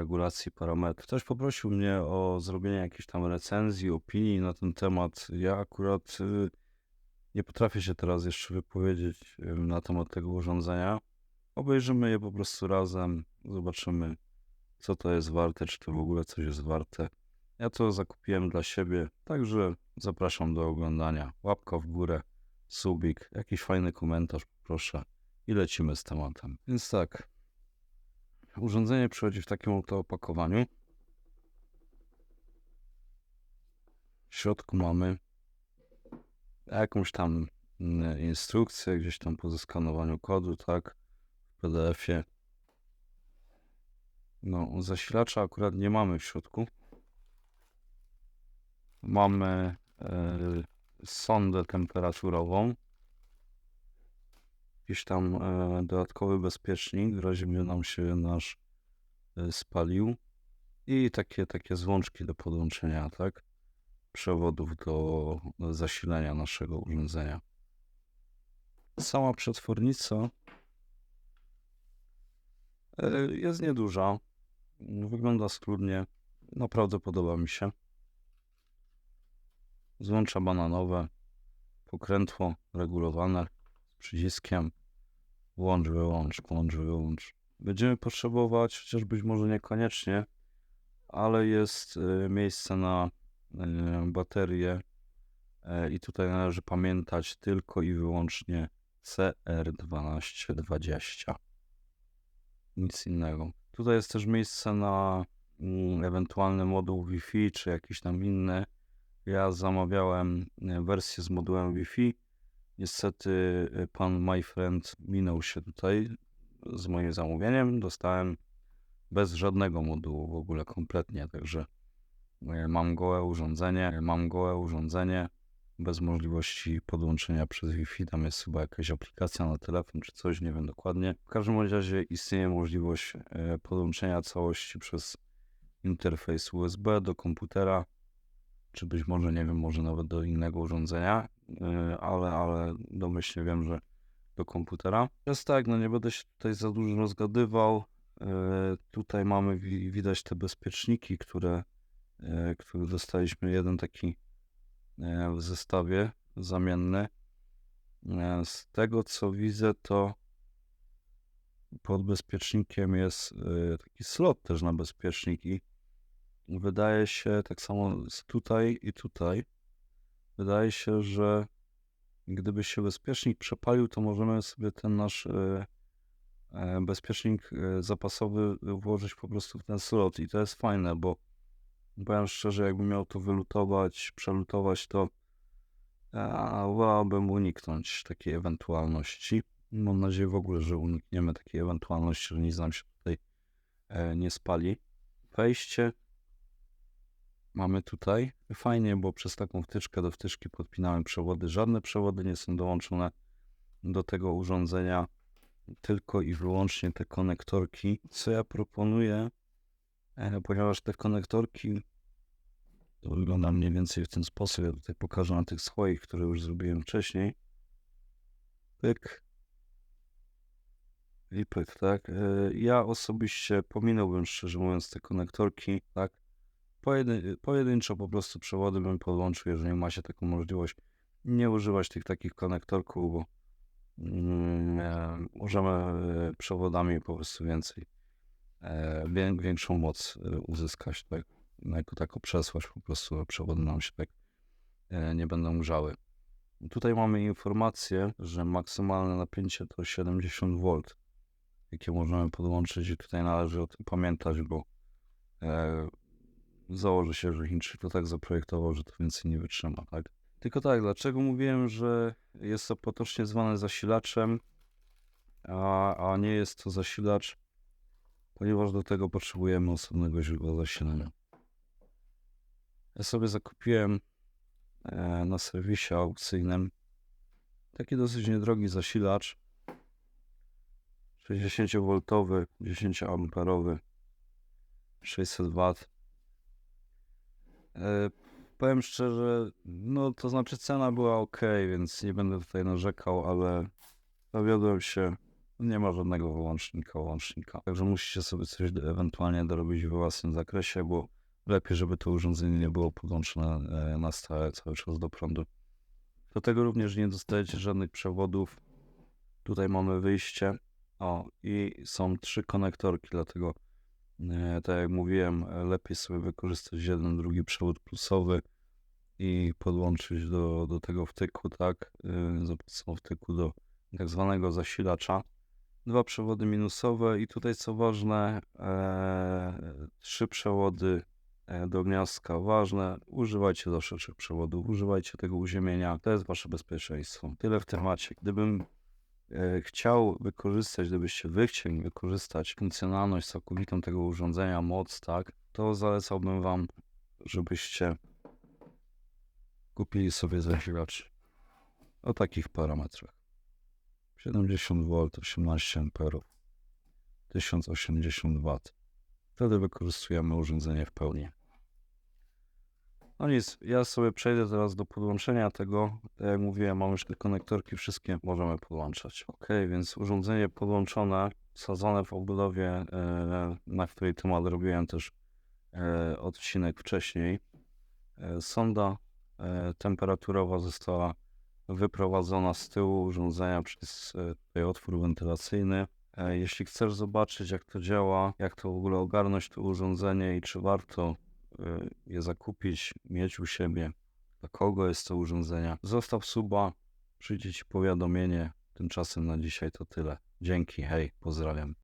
regulacji parametrów. Ktoś poprosił mnie o zrobienie jakiejś tam recenzji, opinii na ten temat. Ja akurat y, nie potrafię się teraz jeszcze wypowiedzieć na temat tego urządzenia. Obejrzymy je po prostu razem, zobaczymy, co to jest warte, czy to w ogóle coś jest warte. Ja to zakupiłem dla siebie, także zapraszam do oglądania. Łapka w górę, subik, jakiś fajny komentarz, proszę i lecimy z tematem. Więc tak, urządzenie przychodzi w takim oto opakowaniu. W środku mamy jakąś tam mm, instrukcję, gdzieś tam po zeskanowaniu kodu, tak, w PDF-ie. No, zasilacza akurat nie mamy w środku. Mamy e, sondę temperaturową. Jakiś tam e, dodatkowy bezpiecznik, w razie gdyby nam się nasz e, spalił. I takie, takie złączki do podłączenia, tak? Przewodów do zasilania naszego urządzenia. Sama przetwornica e, jest nieduża. Wygląda schludnie. Naprawdę podoba mi się. Złącza bananowe, pokrętło regulowane z przyciskiem włącz, wyłącz, włącz, wyłącz. Będziemy potrzebować, chociaż być może niekoniecznie, ale jest y, miejsce na y, baterię y, i tutaj należy pamiętać tylko i wyłącznie CR1220. Nic innego. Tutaj jest też miejsce na mm, ewentualny moduł Wi-Fi czy jakiś tam inny. Ja zamawiałem e, wersję z modułem Wi-Fi. Niestety e, pan my friend minął się tutaj z moim zamówieniem. Dostałem bez żadnego modułu w ogóle kompletnie, także e, mam gołe urządzenie, mam gołe urządzenie bez możliwości podłączenia przez Wi-Fi. Tam jest chyba jakaś aplikacja na telefon czy coś, nie wiem dokładnie. W każdym razie istnieje możliwość podłączenia całości przez interfejs USB do komputera czy być może, nie wiem, może nawet do innego urządzenia, ale, ale domyślnie wiem, że do komputera. Jest tak, no nie będę się tutaj za dużo rozgadywał. Yy, tutaj mamy, widać te bezpieczniki, które, yy, które dostaliśmy. Jeden taki w zestawie zamienny. Z tego co widzę, to pod bezpiecznikiem jest taki slot też na bezpieczniki wydaje się, tak samo tutaj i tutaj, wydaje się, że gdyby się bezpiecznik przepalił, to możemy sobie ten nasz e, e, bezpiecznik e, zapasowy włożyć po prostu w ten slot i to jest fajne, bo powiem szczerze, jakbym miał to wylutować, przelutować, to wolałbym uniknąć takiej ewentualności. Mam nadzieję w ogóle, że unikniemy takiej ewentualności, że nic nam się tutaj nie spali. Wejście mamy tutaj. Fajnie, bo przez taką wtyczkę do wtyczki podpinałem przewody. Żadne przewody nie są dołączone do tego urządzenia, tylko i wyłącznie te konektorki. Co ja proponuję, e, ponieważ te konektorki to wygląda mniej więcej w ten sposób. Ja tutaj pokażę na tych swoich, które już zrobiłem wcześniej. Pyk. I pyk, tak. E, ja osobiście pominąłbym, szczerze mówiąc, te konektorki, tak. Pojedyn pojedynczo po prostu przewody bym podłączył, jeżeli ma się taką możliwość. Nie używać tych takich konektorków, bo mm, e, możemy e, przewodami po prostu więcej, e, większą moc uzyskać, tak? No, jako taką przesłać po prostu przewody nam się tak nie będą grzały. Tutaj mamy informację, że maksymalne napięcie to 70 V, jakie możemy podłączyć i tutaj należy o tym pamiętać, bo założę się, że Chińczyk to tak zaprojektował, że to więcej nie wytrzyma, tak? Tylko tak, dlaczego mówiłem, że jest to potocznie zwane zasilaczem, a, a nie jest to zasilacz? Ponieważ do tego potrzebujemy osobnego źródła zasilania. Ja sobie zakupiłem e, na serwisie aukcyjnym taki dosyć niedrogi zasilacz 60V, 10A, 600 W E, powiem szczerze, no to znaczy cena była ok, więc nie będę tutaj narzekał, ale zawiodłem się. Nie ma żadnego wyłącznika, łącznika. Także musicie sobie coś ewentualnie dorobić we własnym zakresie, bo lepiej, żeby to urządzenie nie było podłączone e, na stałe cały czas do prądu. Do tego również nie dostajecie żadnych przewodów. Tutaj mamy wyjście. O, i są trzy konektorki, dlatego e, tak jak mówiłem, e, lepiej sobie wykorzystać jeden, drugi przewód plusowy i podłączyć do, do tego wtyku, tak, yy, za pomocą wtyku do tak zwanego zasilacza. Dwa przewody minusowe i tutaj co ważne, e, trzy przewody e, do gniazdka. Ważne, używajcie zawsze trzech przewodów, używajcie tego uziemienia, to jest wasze bezpieczeństwo. Tyle w temacie. Gdybym e, chciał wykorzystać, gdybyście wy chcieli wykorzystać funkcjonalność całkowitą tego urządzenia, moc, tak, to zalecałbym wam, żebyście kupili sobie zasilacz o takich parametrach. 70V, 18 A, 1080 W. Wtedy wykorzystujemy urządzenie w pełni. No nic, ja sobie przejdę teraz do podłączenia tego. Tak jak mówiłem, mam już te konektorki wszystkie, możemy podłączać. Ok, więc urządzenie podłączone, wsadzone w obudowie, e, na której temat robiłem też e, odcinek wcześniej. E, Sonda temperaturowa została wyprowadzona z tyłu urządzenia przez tutaj otwór wentylacyjny. Jeśli chcesz zobaczyć, jak to działa, jak to w ogóle ogarnąć to urządzenie i czy warto je zakupić, mieć u siebie, dla kogo jest to urządzenie, zostaw suba, przyjdzie ci powiadomienie. Tymczasem na dzisiaj to tyle. Dzięki, hej, pozdrawiam.